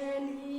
and he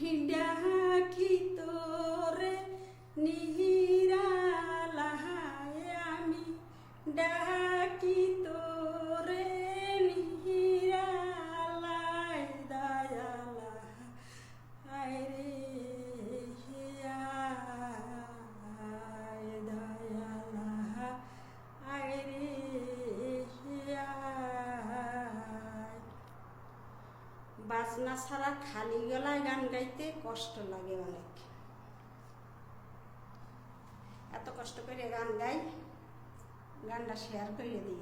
Hindaki tore ni বাজনা ছাড়া খালি গলায় গান গাইতে কষ্ট লাগে অনেক। এত কষ্ট করে গান গাই, গানটা শেয়ার করিয়ে দিন